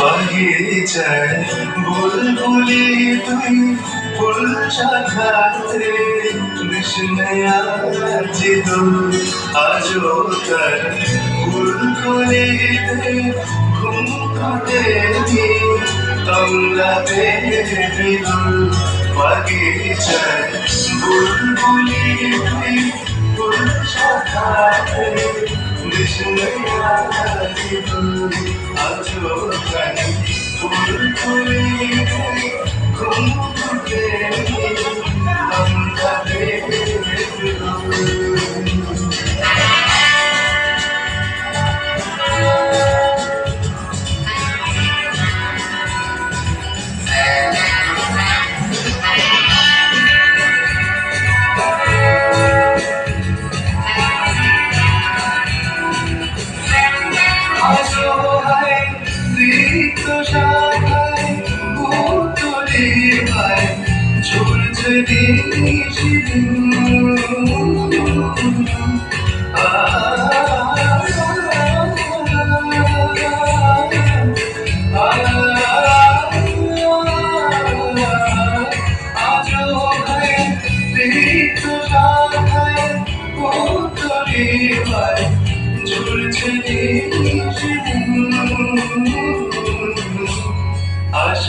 বাগিচায় বুলবুলি তুই ফুল শাখাতে বিষ্ণয়াজি দুল আজো তার ফুলকুলিতে ঘুম নি তমলাতে বিদুল বাগিচায় বুলবুলি তুই ফুল শাখাতে so you. ঝুলছে আসে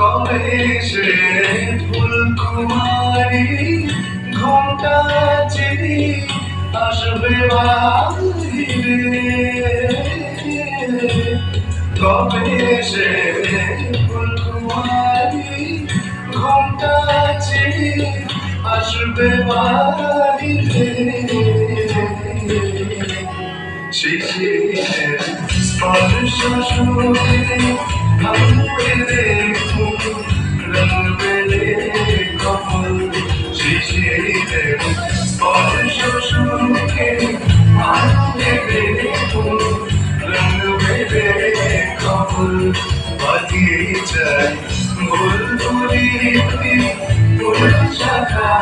কবে সে ফুল কুমারী ঘণ্টা চিনি আসবে কবে সে ফুল কুমারী আসবে বাহিরে শিশিরের স্পর্শ শুনে ভাঙবে রঙ পেলে কখন শিশিরের স্পর্শ শুনে ভাঙবে রঙ পেলে কখন বাগিচায় বুলবুলি তুই ফুল শাখাতে কৃষ্ণে